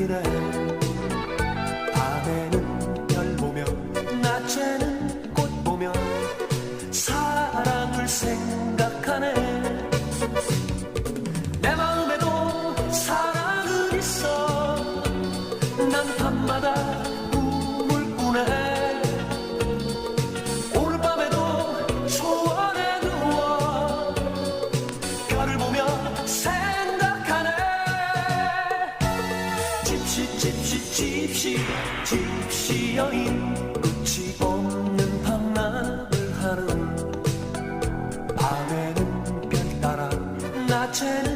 그래 밤에는 별 보며 낮에는 꽃 보며 사랑을 생각하네. 내 마음에도 사랑은 있어. 난 밤마다 집시 집시 여인 끝이 없는 방랑을 하루 밤에는 별 따라 낮에는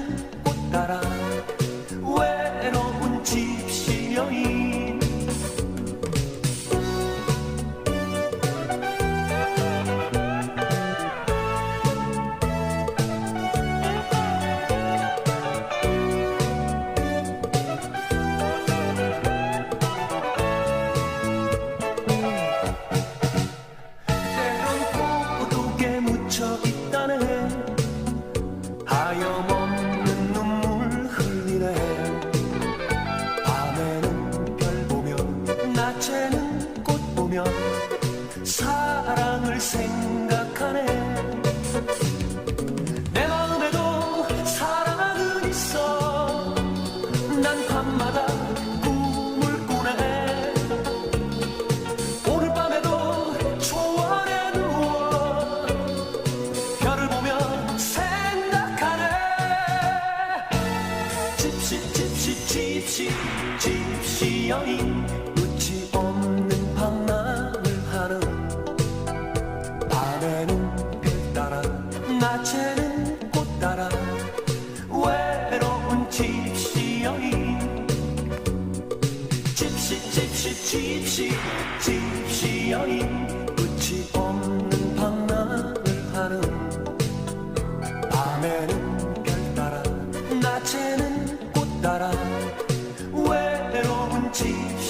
보며 사랑을 생각하네. 내 마음에도 사랑은 있어. 난 밤마다 꿈을 꾸네. 오늘 밤에도 초원에 누워 별을 보며 생각하네. 집시 집시 집시 집시 여인 밤에는 별 따라 낮에는 꽃 따라. 외로운 집시 여인. 집시 집시 집시 집시 여인. 끝이 없는 밤낮을 하는. 밤에는 별 따라 낮에는 꽃 따라. 외로운 여인